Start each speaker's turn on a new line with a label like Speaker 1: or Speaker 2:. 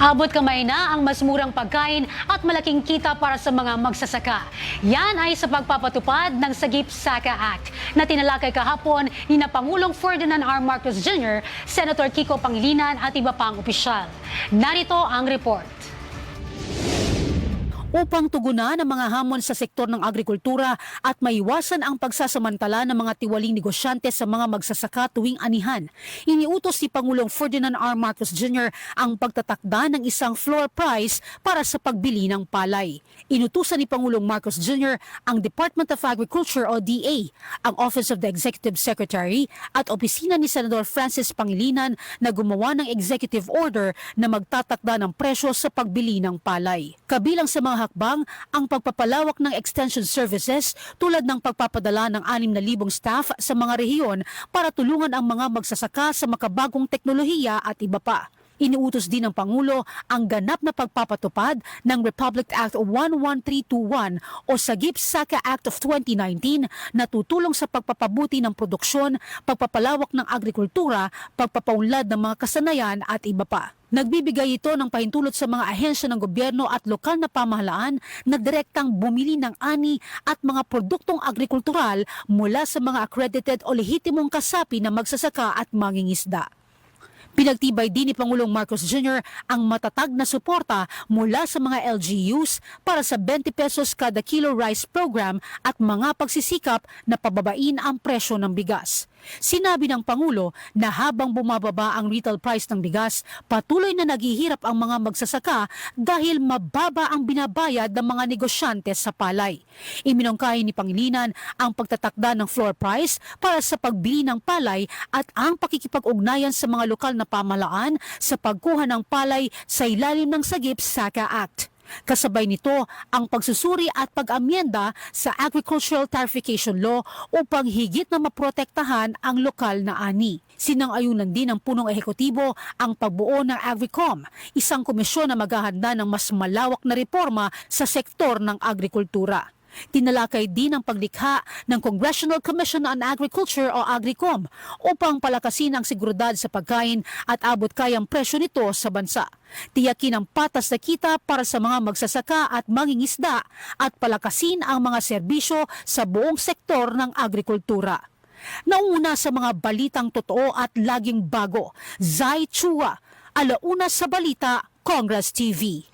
Speaker 1: Abot kamay na ang mas murang pagkain at malaking kita para sa mga magsasaka. Yan ay sa pagpapatupad ng Sagip Saka Act na tinalakay kahapon ni na Pangulong Ferdinand R. Marcos Jr., Senator Kiko Pangilinan at iba pang opisyal. Narito ang report. Upang tugunan ang mga hamon sa sektor ng agrikultura at maiwasan ang pagsasamantala ng mga tiwaling negosyante sa mga magsasaka tuwing anihan. Iniutos ni Pangulong Ferdinand R. Marcos Jr. ang pagtatakda ng isang floor price para sa pagbili ng palay. Inutusan ni Pangulong Marcos Jr. ang Department of Agriculture o DA, ang Office of the Executive Secretary at opisina ni Senador Francis Pangilinan na gumawa ng executive order na magtatakda ng presyo sa pagbili ng palay. Kabilang sa mga hakbang ang pagpapalawak ng extension services tulad ng pagpapadala ng 6,000 staff sa mga rehiyon para tulungan ang mga magsasaka sa makabagong teknolohiya at iba pa. Iniutos din ng Pangulo ang ganap na pagpapatupad ng Republic Act 11321 o Sagip Saka Act of 2019 na tutulong sa pagpapabuti ng produksyon, pagpapalawak ng agrikultura, pagpapaunlad ng mga kasanayan at iba pa. Nagbibigay ito ng pahintulot sa mga ahensya ng gobyerno at lokal na pamahalaan na direktang bumili ng ani at mga produktong agrikultural mula sa mga accredited o lehitimong kasapi na magsasaka at mangingisda. Pinagtibay din ni Pangulong Marcos Jr. ang matatag na suporta mula sa mga LGUs para sa 20 pesos kada kilo rice program at mga pagsisikap na pababain ang presyo ng bigas. Sinabi ng Pangulo na habang bumababa ang retail price ng bigas, patuloy na naghihirap ang mga magsasaka dahil mababa ang binabayad ng mga negosyante sa palay. Iminungkahi ni Pangilinan ang pagtatakda ng floor price para sa pagbili ng palay at ang pakikipag-ugnayan sa mga lokal na pamalaan sa pagkuha ng palay sa ilalim ng Sagip Saka Act. Kasabay nito ang pagsusuri at pag-amyenda sa Agricultural Tarification Law upang higit na maprotektahan ang lokal na ani. Sinang-ayunan din ng punong ehekutibo ang pagbuo ng Agricom, isang komisyon na maghahanda ng mas malawak na reforma sa sektor ng agrikultura. Tinalakay din ang paglikha ng Congressional Commission on Agriculture o Agricom upang palakasin ang seguridad sa pagkain at abot kayang presyo nito sa bansa. Tiyakin ang patas na kita para sa mga magsasaka at mangingisda at palakasin ang mga serbisyo sa buong sektor ng agrikultura. Nauna sa mga balitang totoo at laging bago, Zai Chua, Alauna sa Balita, Congress TV.